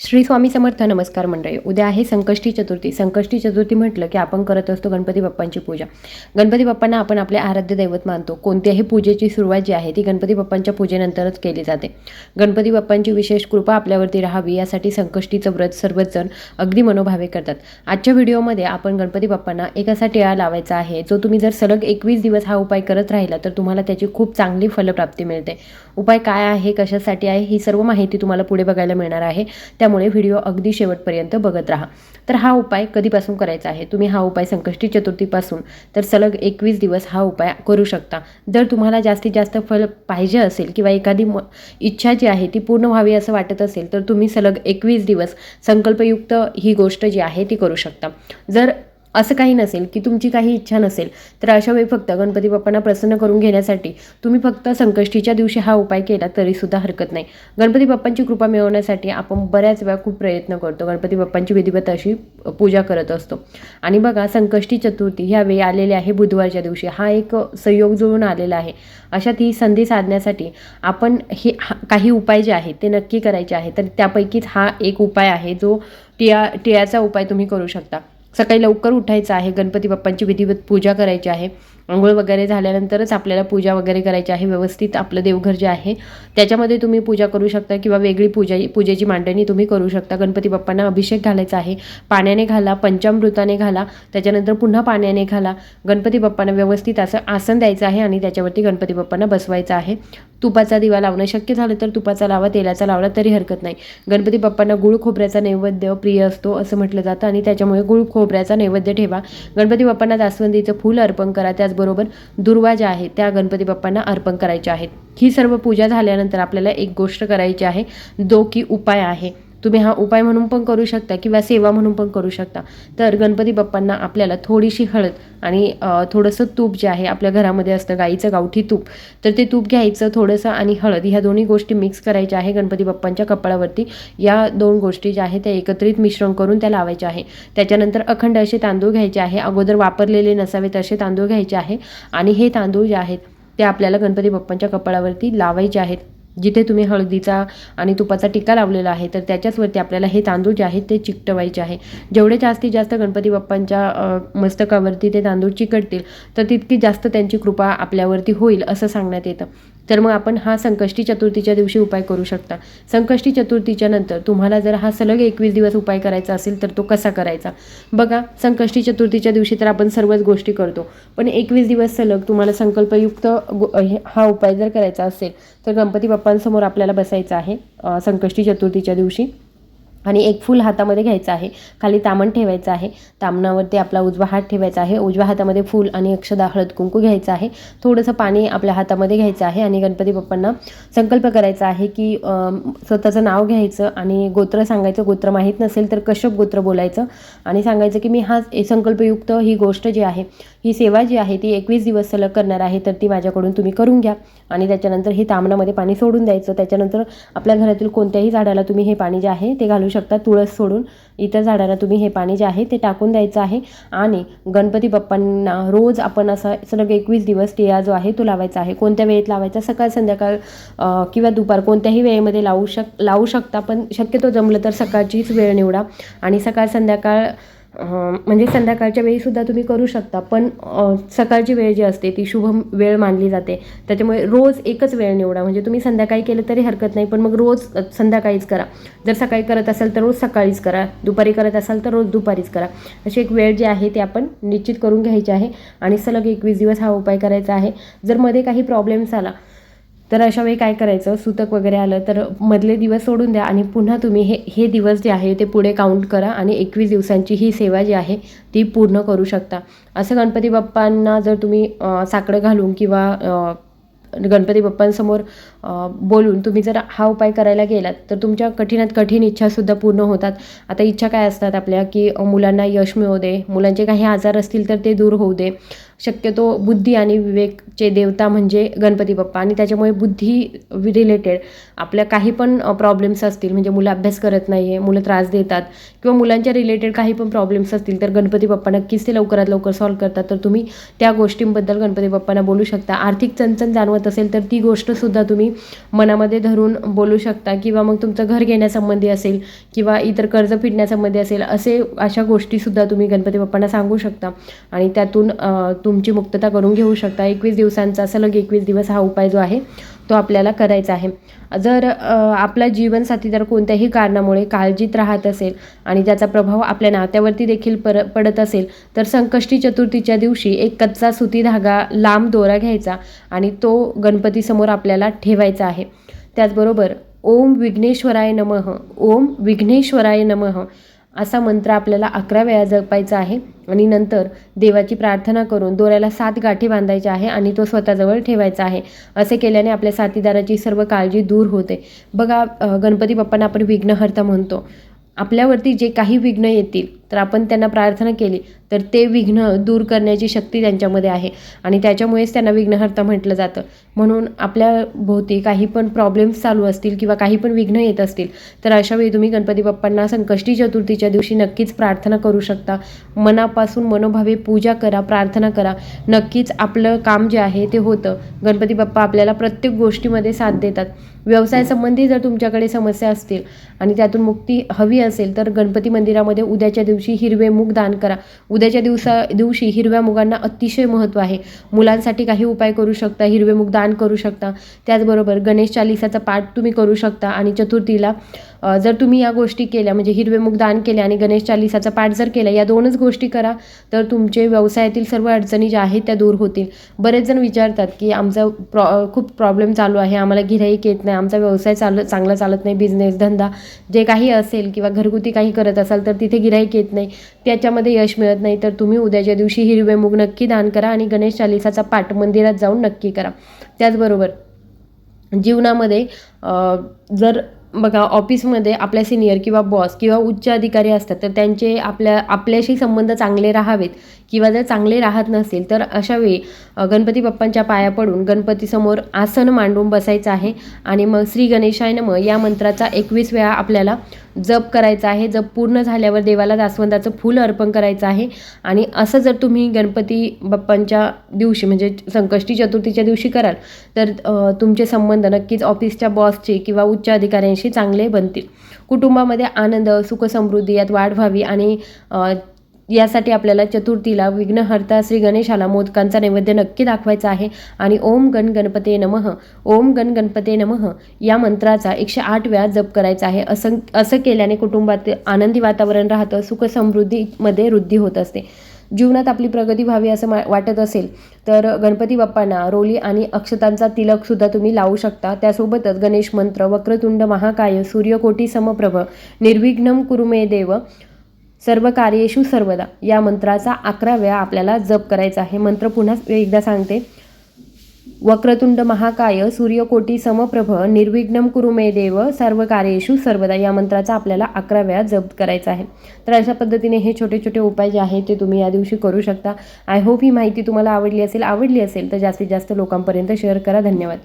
श्री स्वामी समर्थ नमस्कार मंडळी. उद्या आहे संकष्टी चतुर्थी. संकष्टी चतुर्थी म्हटलं की आपण करत असतो गणपती बाप्पांची पूजा. गणपती बाप्पांना आपण आपले आराध्य दैवत मानतो. कोणत्याही पूजेची सुरुवात जी आहे ती गणपती बाप्पांच्या पूजेनंतरच केली जाते. गणपती बाप्पांची विशेष कृपा आपल्यावरती राहावी यासाठी संकष्टीचं व्रत सर्वच जण अगदी मनोभावे करतात. आजच्या व्हिडिओमध्ये आपण गणपती बाप्पांना एक असा टिळा लावायचा आहे जो तुम्ही जर सलग एकवीस दिवस हा उपाय करत राहिला तर तुम्हाला त्याची खूप चांगली फलप्राप्ती मिळते. उपाय काय आहे कशासाठी आहे ही सर्व माहिती तुम्हाला पुढे बघायला मिळणार आहे. त्या त्यामुळे व्हिडिओ अगदी शेवटपर्यंत बघत राहा. तर हा उपाय कधीपासून करायचा आहे? तुम्ही हा उपाय संकष्टी चतुर्थीपासून तर सलग एकवीस दिवस हा उपाय करू शकता. जर तुम्हाला जास्तीत जास्त फल पाहिजे असेल किंवा एखादी म इच्छा जी आहे ती पूर्ण व्हावी असं वाटत असेल तर तुम्ही सलग एकवीस दिवस संकल्पयुक्त ही गोष्ट जी आहे ती करू शकता. जर असं काही नसेल की तुमची काही इच्छा नसेल तर अशा वेळी फक्त गणपती बाप्पांना प्रसन्न करून घेण्यासाठी तुम्ही फक्त संकष्टीच्या दिवशी हा उपाय केला तरीसुद्धा हरकत नाही. गणपती बाप्पांची कृपा मिळवण्यासाठी आपण बऱ्याच वेळा खूप प्रयत्न करतो. गणपती बाप्पांची विधिवत अशी पूजा करत असतो. आणि बघा संकष्टी चतुर्थी ह्यावेळी आलेली आहे बुधवारच्या दिवशी. हा एक संयोग जुळून आलेला आहे. अशा ती संधी साधण्यासाठी आपण हे हा- काही उपाय जे आहेत ते नक्की करायचे आहे तर त्यापैकीच हा एक उपाय आहे जो टिया टिळ्याचा उपाय तुम्ही करू शकता. सकाळी लवकर उठायचं आहे. गणपती बाप्पांची विधिवत पूजा करायची आहे. आंघोळ वगैरे झाल्यानंतरच आपल्याला पूजा वगैरे करायची आहे व्यवस्थित आपलं देवघर जे आहे त्याच्यामध्ये तुम्ही पूजा करू शकता किंवा वेगळी पूजा पूजेची मांडणी तुम्ही करू शकता. गणपती बाप्पांना अभिषेक घालायचा आहे पाण्याने घाला पंचामृताने घाला त्याच्यानंतर पुन्हा पाण्याने घाला. गणपती बाप्पांना व्यवस्थित असं आसन द्यायचं आहे आणि त्याच्यावरती गणपती बाप्पांना बसवायचं आहे. तुपाचा दिवा लावणं शक्य झालं तर तुपाचा लावा तेलाचा लावला तरी हरकत नाही. गणपती बाप्पांना गुळ खोबऱ्याचा नैवेद्य प्रिय असतो असं म्हटलं जातं आणि त्याच्यामुळे गुळ खोबऱ्याचा नैवेद्य ठेवा. गणपती बाप्पांना जास्वंदीचं फूल अर्पण करा त्याचबरोबर दुर्वा ज्या आहेत त्या गणपती बाप्पांना अर्पण करायच्या आहेत. ही सर्व पूजा झाल्यानंतर आपल्याला एक गोष्ट करायची आहे जो की उपाय आहे. तुम्ही हा उपाय म्हणून पण करू शकता किंवा सेवा म्हणून पण करू शकता. तर गणपती बाप्पांना आपल्याला थोडीशी हळद आणि थोडंसं तूप जे आहे आपल्या घरामध्ये असतं गाईचं गावठी तूप तर ते तूप घ्यायचं थोडंसं आणि हळद ह्या दोन्ही गोष्टी मिक्स करायच्या आहे गणपती बाप्पांच्या कपाळावरती. या दोन गोष्टी ज्या आहेत त्या एकत्रित मिश्रण करून त्या लावायच्या आहे. त्याच्यानंतर अखंड असे तांदूळ घ्यायचे आहे अगोदर वापरलेले नसावेत असे तांदूळ घ्यायचे आहे आणि हे तांदूळ जे आहेत ते आपल्याला गणपती बाप्पांच्या कपाळावरती लावायचे आहेत. जिथे तुम्ही हळदीचा आणि तुपाचा टिका लावलेला आहे तर त्याच्याचवरती आपल्याला हे तांदूळ जे आहेत ते चिकटवायचे आहे. जेवढे जास्तीत जास्त गणपती बाप्पांच्या मस्तकावरती ते तांदूळ चिकटतील तर तितकी जास्त त्यांची कृपा आपल्यावरती होईल असं सांगण्यात येतं. तर मग आपण हा संकष्टी चतुर्थीच्या दिवशी उपाय करू शकता. संकष्टी चतुर्थीच्या नंतर तुम्हाला जर हा सलग एकवीस दिवस उपाय करायचा असेल तर तो कसा करायचा? बघा संकष्टी चतुर्थीच्या दिवशी तर आपण सर्वच गोष्टी करतो पण एकवीस दिवस सलग तुम्हाला संकल्पयुक्त गो- हे- हा उपाय जर करायचा असेल तर गणपती बाप्पांसमोर आपल्याला बसायचं आहे संकष्टी चतुर्थीच्या दिवशी. आणि एक फूल हातामध्ये घ्यायचं आहे. खाली तामण ठेवायचं आहे. तामणावरती आपला उजवा हात ठेवायचा आहे. उजव्या हातामध्ये फूल आणि अक्षदा हळद कुंकू घ्यायचं आहे. थोडंसं पाणी आपल्या हातामध्ये घ्यायचं आहे आणि गणपती बाप्पांना संकल्प करायचा आहे की स्वतःचं नाव घ्यायचं आणि गोत्र सांगायचं. गोत्र माहीत नसेल तर कश्यप गोत्र बोलायचं आणि सांगायचं की मी हा संकल्पयुक्त ही गोष्ट जी आहे ही सेवा जी आहे ती एकवीस दिवस सलग करणार आहे तर ती माझ्याकडून तुम्ही करून घ्या. आणि त्याच्यानंतर हे तामणामध्ये पाणी सोडून द्यायचं. त्याच्यानंतर आपल्या घरातील कोणत्याही झाडाला तुम्ही हे पाणी जे आहे ते घालू शकता. तुळस सोडून इतर झाडाला तुम्ही हे पाणी जे आहे ते टाकून द्यायचं आहे. आणि गणपती बाप्पांना रोज आपण असा सलग एकवीस दिवस टिळा जो आहे तो लावायचा आहे. कोणत्या वेळेत लावायचा? सकाळ संध्याकाळ किंवा दुपार. कोणत्याही वेळेमध्ये लावू शक लावू शकता पण शक्यतो जमलं तर सकाळचीच वेळ निवडा. आणि सकाळ संध्याकाळ म्हणजे संध्याकाळच्या वेळीसुद्धा तुम्ही करू शकता पण सकाळची वेळ जी असते ती शुभ वेळ मानली जाते. त्याच्यामुळे रोज एकच वेळ निवडा. म्हणजे तुम्ही संध्याकाळी केलं तरी हरकत नाही पण मग रोज संध्याकाळीच करा. जर सकाळी करत असाल तर रोज सकाळीच करा. दुपारी करत असाल तर रोज दुपारीच करा. अशी एक वेळ जी आहे ती आपण निश्चित करून घ्यायची आहे. आणि सलग एकवीस दिवस हा उपाय करायचा आहे. जर मध्ये काही प्रॉब्लेम्स आला तर अशा वेळी काय करायचं? सुतक वगैरे आलं तर मधले दिवस सोडून द्या आणि पुन्हा तुम्ही हे हे दिवस जे आहे ते पुढे काउंट करा आणि एकवीस दिवसांची ही सेवा जी आहे ती पूर्ण करू शकता. असं गणपती बाप्पांना जर तुम्ही साकडं घालून किंवा गणपती बाप्पांसमोर बोलून तुम्ही जर हा उपाय करायला गेलात तर तुमच्या कठीणात कठीण इच्छासुद्धा पूर्ण होतात. आता इच्छा काय असतात आपल्या की मुलांना यश मिळू दे मुलांचे काही आजार असतील तर ते दूर होऊ दे. शक्यतो बुद्धी आणि विवेकचे देवता म्हणजे गणपती बाप्पा. आणि त्याच्यामुळे बुद्धी रिलेटेड आपल्या काही पण प्रॉब्लेम्स असतील म्हणजे मुलं अभ्यास करत नाही आहे मुलं त्रास देतात किंवा मुलांच्या रिलेटेड काही पण प्रॉब्लेम्स असतील तर गणपती बाप्पा नक्कीच ते लवकरात लवकर सॉल्व्ह करतात. तर तुम्ही त्या गोष्टींबद्दल गणपती बाप्पांना बोलू शकता. आर्थिक चणचण जाणवत असेल तर ती गोष्टसुद्धा तुम्ही मनामध्ये धरून बोलू शकता. किंवा मग तुमचं घर घेण्यासंबंधी असेल किंवा इतर कर्ज फिटण्यासंबंधी असेल असे अशा गोष्टीसुद्धा तुम्ही गणपती बाप्पांना सांगू शकता. आणि त्यातून तुमची मुक्तता करून घेऊ शकता. एकवीस दिवसांचा सलग एकवीस दिवस हा उपाय जो आहे तो आपल्याला करायचा आहे. जर आपला जीवनसाथी जर कोणत्याही कारणामुळे काळजीत राहत असेल आणि त्याचा प्रभाव आपल्या नात्यावरती देखील पर पडत असेल तर संकष्टी चतुर्थीच्या दिवशी एक कच्चा सुती धागा लांब दोरा घ्यायचा आणि तो गणपतीसमोर आपल्याला ठेवायचा आहे. त्याचबरोबर ओम विघ्नेश्वराय नमः. ओम विघ्नेश्वराय नमः. असा मंत्र आपल्याला अकरा वेळा जपायचा आहे. आणि नंतर देवाची प्रार्थना करून दोऱ्याला सात गाठी बांधायच्या आहे आणि तो स्वतःजवळ ठेवायचा आहे. असे केल्याने आपल्या साथीदाराची सर्व काळजी दूर होते. बघा गणपती बाप्पांना आपण विघ्नहर्ता म्हणतो. आपल्यावरती जे काही विघ्न येतील तर आपण त्यांना प्रार्थना केली तर ते विघ्न दूर करण्याची शक्ती त्यांच्यामध्ये आहे. आणि त्याच्यामुळेच त्यांना विघ्नहर्ता म्हटलं जातं. म्हणून आपल्या भोवती काही पण प्रॉब्लेम्स चालू असतील किंवा काही पण विघ्न येत असतील तर अशावेळी तुम्ही गणपती बाप्पांना संकष्टी चतुर्थीच्या दिवशी नक्कीच प्रार्थना करू शकता. मनापासून मनोभावे पूजा करा प्रार्थना करा. नक्कीच आपलं काम जे आहे ते होतं. गणपती बाप्पा आपल्याला प्रत्येक गोष्टीमध्ये साथ देतात. व्यवसायासंबंधी जर तुमच्याकडे समस्या असतील आणि त्यातून मुक्ती हवी असेल तर गणपती मंदिरामध्ये उद्याच्या दिवशी हिरवे मूग दान करा. उद्याच्या दिवसा दिवशी हिरव्या मुगांना अतिशय महत्त्व आहे. मुलांसाठी काही उपाय करू शकता हिरवे मूग दान करू शकता. त्याचबरोबर गणेश चालिसाचा पाठ तुम्ही करू शकता आणि चतुर्थीला जर तुम्ही या गोष्टी केल्या म्हणजे हिरवे मूग दान केले आणि गणेश चालिसाचा पाठ जर केला या दोनच गोष्टी करा तर तुमचे व्यवसायातील सर्व अडचणी ज्या आहेत त्या दूर होतील. बरेच जण विचारतात की आमचा प्रॉ खूप प्रॉब्लेम चालू आहे आम्हाला गिऱ्हाईक येत नाही आमचा व्यवसाय चालू चांगला चालत नाही बिझनेस धंदा जे काही असेल किंवा घरगुती काही करत असाल तर तिथे गिऱ्हाईक येत नाही. त्याच्यामध्ये यश मिळत नाही. तर तुम्ही उद्याच्या दिवशी हिरवे मूग नक्की दान करा आणि गणेश चालिसाचा पाठ मंदिरात जाऊन नक्की करा. त्याचबरोबर जीवनामध्ये जर बघा ऑफिसमध्ये आपल्या सिनियर किंवा बॉस किंवा उच्च अधिकारी असतात तर त्यांचे आपल्या आपल्याशी संबंध चांगले राहावेत किंवा जर चांगले राहत नसेल तर अशा वेळी गणपती बाप्पांच्या पाया पडून गणपतीसमोर आसन मांडून बसायचं आहे. आणि मग श्री गणेशाय नम या मंत्राचा एकवीस वेळा आपल्याला जप करायचा आहे जप पूर्ण झाल्यावर देवाला जास्वंदाचं फूल अर्पण करायचं आहे. आणि असं जर तुम्ही गणपती बाप्पांच्या दिवशी म्हणजे संकष्टी चतुर्थीच्या दिवशी कराल तर तुमचे संबंध नक्कीच ऑफिसच्या बॉसचे किंवा उच्च अधिकाऱ्यांशी चांगले बनतील. कुटुंबामध्ये आनंद सुखसमृद्धी यात वाढ व्हावी आणि यासाठी आपल्याला चतुर्थीला विघ्नहर्ता श्री गणेशाला मोदकांचा नैवेद्य नक्की दाखवायचा आहे. आणि ओम गण गणपते नमः ओम गण गणपते नमः या मंत्राचा एकशे आठ वेळा जप करायचा आहे. असं असं केल्याने कुटुंबात आनंदी वातावरण राहतं सुखसमृद्धीमध्ये वृद्धी होत असते. जीवनात आपली प्रगती व्हावी असं मा- वाटत असेल तर गणपती बाप्पांना रोली आणि अक्षतांचा तिलकसुद्धा तुम्ही लावू शकता. त्यासोबतच गणेश मंत्र वक्रतुंड महाकाय सूर्यकोटी समप्रभ निर्विघ्नम कुरुमे देव सर्व कार्येशू सर्वदा. या मंत्राचा अकरा वेळा आपल्याला जप करायचा आहे. मंत्र पुन्हा एकदा सांगते. वक्रतुंड महाकाय सूर्यकोटी समप्रभ निर्विघ्नम कुरु मे देव सर्व कार्येशू सर्वदा. या मंत्राचा आपल्याला अकरा वेळा जप करायचा आहे. तर अशा पद्धतीने हे छोटे छोटे उपाय जे आहेत ते तुम्ही या दिवशी करू शकता. आय होप ही माहिती तुम्हाला आवडली असेल आवडली असेल तर जास्तीत जास्त लोकांपर्यंत शेअर करा. धन्यवाद.